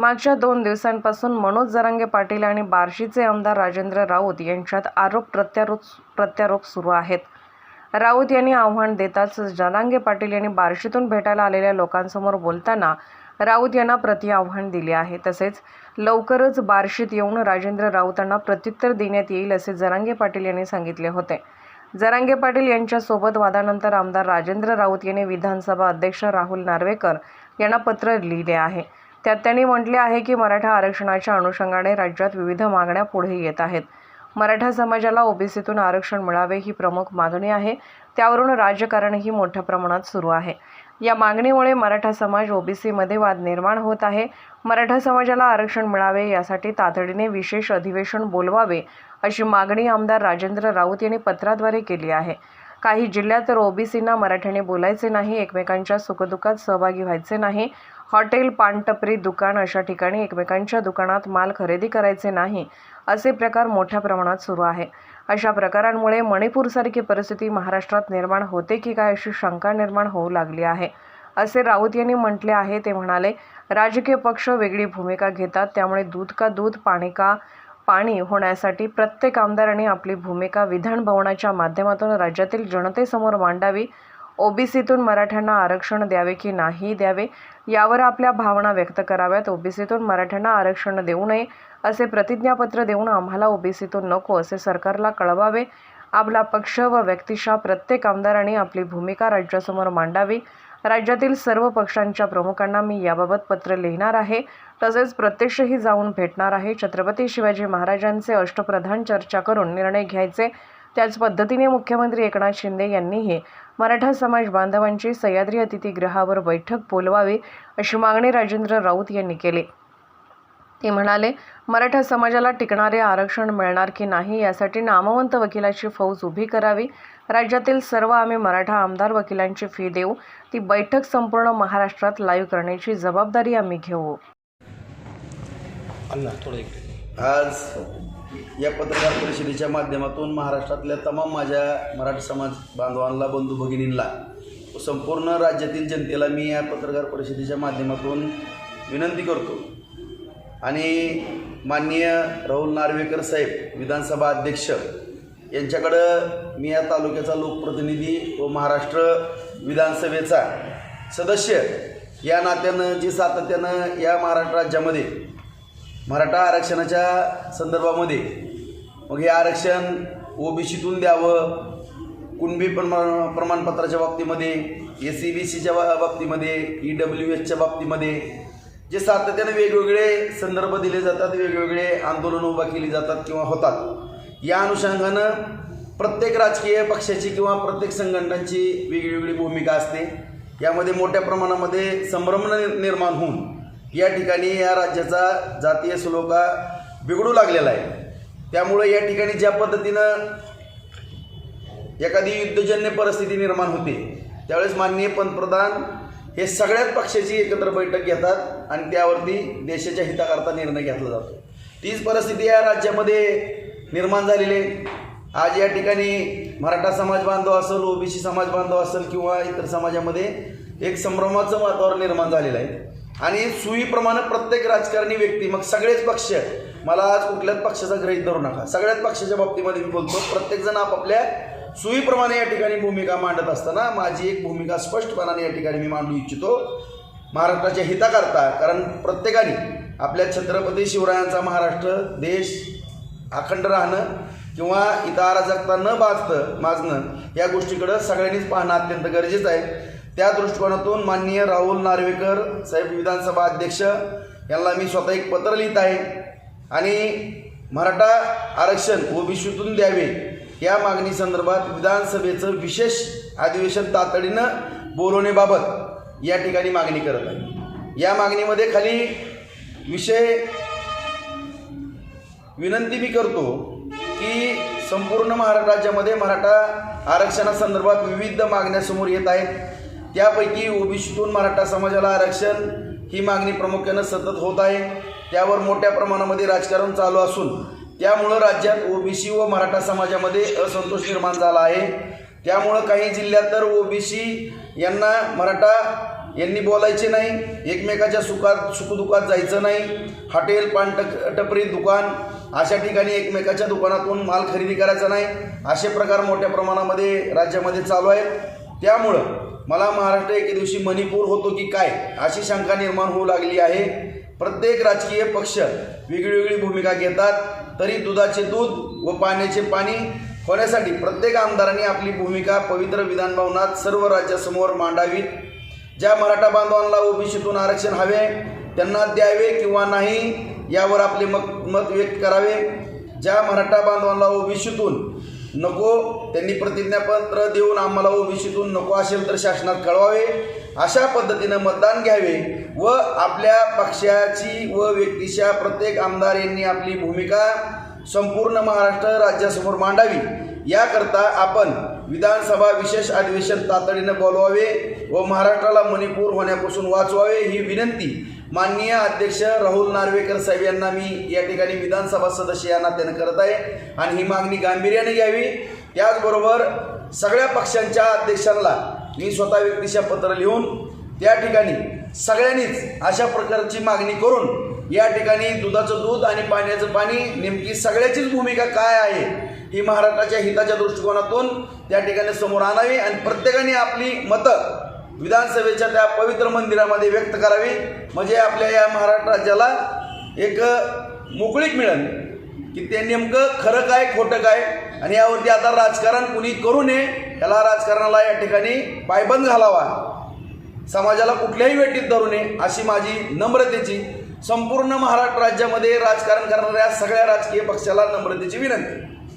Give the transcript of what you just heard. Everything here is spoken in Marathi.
मागच्या दोन दिवसांपासून मनोज जरांगे पाटील आणि बार्शीचे आमदार राजेंद्र राऊत यांच्यात आरोप प्रत्यारोप प्रत्यारोप सुरू आहेत. राऊत यांनी आव्हान देताच जरांगे पाटील यांनी बार्शीतून भेटायला आलेल्या लोकांसमोर बोलताना राऊत यांना प्रति आव्हान दिले आहे. तसेच लवकरच बार्शीत येऊन राजेंद्र राऊतांना प्रत्युत्तर देण्यात येईल असे जरांगे पाटील यांनी सांगितले होते. जरांगे पाटील यांच्यासोबत वादानंतर आमदार राजेंद्र राऊत यांनी विधानसभा अध्यक्ष राहुल नार्वेकर यांना पत्र लिहिले आहे. त्यात त्यांनी म्हटले आहे की मराठा आरक्षणाच्या अनुषंगाने राज्यात विविध मागण्या पुढे येत आहेत. मराठा समाजाला ओबीसीतून आरक्षण मिळावे ही प्रमुख मागणी आहे. त्यावरून राजकारणही मोठ्या प्रमाणात सुरू आहे. या मागणीमुळे मराठा समाज ओबीसीमध्ये वाद निर्माण होत आहे. मराठा समाजाला आरक्षण मिळावे यासाठी तातडीने विशेष अधिवेशन बोलवावे अशी मागणी आमदार राजेंद्र राऊत यांनी पत्राद्वारे केली आहे. काही जिल्ह्यात तर ओबीसींना मराठ्याने बोलायचे नाही एकमेकांच्या सुखदुःखात सहभागी व्हायचे नाही. हॉटेल पानटपरी दुकान अशा ठिकाणी एकमेकांच्या दुकानात माल खरेदी करायचे नाही असे प्रकार मोठ्या प्रमाणात सुरू आहे. अशा प्रकारांमुळे मणिपूरसारखी परिस्थिती महाराष्ट्रात निर्माण होते की काय अशी शंका निर्माण होऊ लागली आहे? असे राऊत यांनी म्हटले आहे ते म्हणाले राजकीय पक्ष वेगळी भूमिका घेतात त्यामुळे दूध का दूध पाणी का पाणी होण्यासाठी प्रत्येक आमदारांनी आपली भूमिका विधान भवनाच्या माध्यमातून राज्यातील जनतेसमोर मांडावी. ओबीसीतून मराठ्यांना आरक्षण द्यावे की नाही द्यावे यावर आपल्या भावना व्यक्त कराव्यात. ओबीसीतून मराठ्यांना आरक्षण देऊ नये असे प्रतिज्ञापत्र देऊन आम्हाला ओबीसीतून नको असे सरकारला कळवावे. आपला पक्ष व व्यक्तिशा प्रत्येक आमदारांनी आपली भूमिका राज्यासमोर मांडावी. राज्यातील सर्व पक्षांच्या प्रमुखांना मी याबाबत पत्र लिहिणार आहे. तसेच प्रत्यक्षही जाऊन भेटणार आहे. छत्रपती शिवाजी महाराजांचे अष्टप्रधान चर्चा करून निर्णय घ्यायचे. त्याच पद्धतीने मुख्यमंत्री एकनाथ शिंदे यांनीही मराठा समाज बांधवांची सह्याद्री अतिथीगृहावर बैठक बोलवावी अशी मागणी राजेंद्र राऊत यांनी केली. ते म्हणाले मराठा समाजाला टिकणारे आरक्षण मिळणार की नाही यासाठी नामवंत वकिलाची फौज उभी करावी. राज्यातील सर्व आम्ही मराठा आमदार वकिलांची फी देऊ. ती बैठक संपूर्ण महाराष्ट्रात लाईव्ह करण्याची जबाबदारी आम्ही घेऊ. आज या पत्रकार परिषदेच्या माध्यमातून महाराष्ट्रातल्या तमाम माझ्या मराठी समाज बांधवांना बंधू भगिनींना संपूर्ण राज्यातील जनतेला मी या पत्रकार परिषदेच्या माध्यमातून विनंती करतो. आणि माननीय राहुल नार्वेकर साहेब विधानसभा अध्यक्ष यांच्याकडं मी या तालुक्याचा लोकप्रतिनिधी व महाराष्ट्र विधानसभेचा सदस्य या नात्यानं जी सातत्यानं या महाराष्ट्र राज्यामध्ये मराठा आरक्षणाच्या संदर्भामध्ये मग हे आरक्षण ओबीसीतून द्यावं कुणबी प्रमाण प्रमाणपत्राच्या बाबतीमध्ये एस सी बी सीच्या बाबतीमध्ये ई डब्ल्यू एसच्या बाबतीमध्ये जे सातत्यानं वेगवेगळे संदर्भ दिले जातात वेगवेगळे आंदोलनं उभा केली जातात किंवा होतात या अनुषंगानं प्रत्येक राजकीय पक्षाची किंवा प्रत्येक संघटनांची वेगळीवेगळी भूमिका असते. यामध्ये मोठ्या प्रमाणामध्ये संभ्रम नि- निर्माण होऊन या ठिकाणी या राज्याचा जातीय सुलोका बिघडू लागलेला आहे. त्यामुळे या ठिकाणी ज्या पद्धतीनं एखादी युद्धजन्य परिस्थिती निर्माण होते त्यावेळेस माननीय पंतप्रधान हे सगळ्याच पक्षाची एकत्र बैठक घेतात आणि त्यावरती देशाच्या हिताकरता निर्णय घेतला जातो. तीच परिस्थिती या राज्यामध्ये निर्माण झालेली आहे. आज या ठिकाणी मराठा समाज बांधव असेल ओबीसी समाज बांधव असेल किंवा इतर समाजामध्ये एक संभ्रमाचं वातावरण निर्माण झालेलं आहे. आणि सुईप्रमाणे प्रत्येक राजकारणी व्यक्ती मग सगळेच पक्ष मला आज कुठल्याच पक्षाचा ग्रहित धरू नका. सगळ्याच पक्षाच्या बाबतीमध्ये मी बोलतो प्रत्येकजण आपापल्या सुईप्रमाणे या ठिकाणी भूमिका मांडत असताना माझी एक भूमिका स्पष्टपणाने या ठिकाणी मी मांडू इच्छितो. महाराष्ट्राच्या हिताकरता कारण प्रत्येकाने आपल्या छत्रपती शिवरायांचा महाराष्ट्र देश अखंड राहणं किंवा इथं अराजकता न बाजतं माजणं या गोष्टीकडं सगळ्यांनीच पाहणं अत्यंत गरजेचं आहे. त्या दृष्टिकोनातून माननीय राहुल नार्वेकर साहेब विधानसभा अध्यक्ष यांना मी स्वतः एक पत्र लिहित आहे. आणि मराठा आरक्षण ओबीसीतून द्यावे या मागणी संदर्भात विधानसभेचं विशेष अधिवेशन तातडीनं बोलवण्याबाबत या ठिकाणी मागणी करत आहे. या मागणीमध्ये खाली विषय विनंती मी करतो की संपूर्ण महाराष्ट्र राज्यामध्ये मराठा आरक्षणासंदर्भात विविध मागण्या समोर येत आहेत. त्यापैकी ओबीसीतून मराठा समाजाला आरक्षण ही मागणी प्रामुख्यानं सतत होत आहे. त्यावर मोठ्या प्रमाणामध्ये राजकारण चालू असून त्यामुळं राज्यात ओबीसी व मराठा समाजामध्ये असंतोष निर्माण झाला आहे. त्यामुळं काही जिल्ह्यात तर ओबीसी यांना मराठा यांनी बोलायचे नाही एकमेकाच्या सुखात सुखदुखात जायचं नाही. हॉटेल पान टपरी दुकान अशा ठिकाणी एकमेकाच्या दुकानातून माल खरेदी करायचा नाही. असे प्रकार मोठ्या प्रमाणामध्ये राज्यामध्ये चालू आहेत. त्यामुळं मला महाराष्ट्र एके दिवशी मणिपूर होतो की काय अशी शंका निर्माण होऊ लागली आहे. प्रत्येक राजकीय पक्ष वेगळीवेगळी भूमिका घेतात तरी दुधाचे दूध व पाण्याचे पाणी होण्यासाठी प्रत्येक आमदारांनी आपली भूमिका पवित्र विधानभवनात सर्व राज्यासमोर मांडावी ज्या मराठा बांधवांना ओबीसीतून आरक्षण हवे त्यांना द्यावे किंवा नाही यावर आपले मत मत व्यक्त करावे. ज्या मराठा बांधवांना ओबीसीतून नको त्यांनी प्रतिज्ञापत्र देऊन आम्हाला ओबीसीतून नको असेल तर शासनात कळवावे. अशा पद्धतीनं मतदान घ्यावे व आपल्या पक्षाची व व्यक्तीच्या प्रत्येक आमदार यांनी आपली भूमिका संपूर्ण महाराष्ट्र राज्यासमोर मांडावी. याकरता आपण विधानसभा विशेष अधिवेशन तातडीनं बोलवावे व महाराष्ट्राला मणिपूर होण्यापासून वाचवावे ही विनंती माननीय अध्यक्ष राहुल नार्वेकर साहेब यांना मी या ठिकाणी विधानसभा सदस्य या नात्यानं करत आहे. आणि ही मागणी गांभीर्याने घ्यावी. त्याचबरोबर सगळ्या पक्षांच्या अध्यक्षांना मी स्वतः व्यक्तिशा पत्र लिहून त्या ठिकाणी सगळ्यांनीच अशा प्रकारची मागणी करून या ठिकाणी दुधाचं दूध आणि पाण्याचं पाणी नेमकी सगळ्याचीच भूमिका काय आहे ही महाराष्ट्राच्या हिताच्या दृष्टिकोनातून त्या ठिकाणी समोर आणावी. आणि प्रत्येकाने आपली मतं विधानसभेच्या त्या पवित्र मंदिरामध्ये व्यक्त करावी. म्हणजे आपल्या या महाराष्ट्र राज्याला एक मोकळीक मिळेल. की ते नेमकं खरं काय खोटं काय आणि यावरती आता राजकारण कुणी करू नये याला राजकारणाला या ठिकाणी पायबंद घालावा. समाजाला कुठल्याही वेटीत धरू नये अशी माझी नम्रतेची संपूर्ण महाराष्ट्र राज्यामध्ये राजकारण करणाऱ्या सगळ्या राजकीय पक्षाला नम्रतेची विनंती.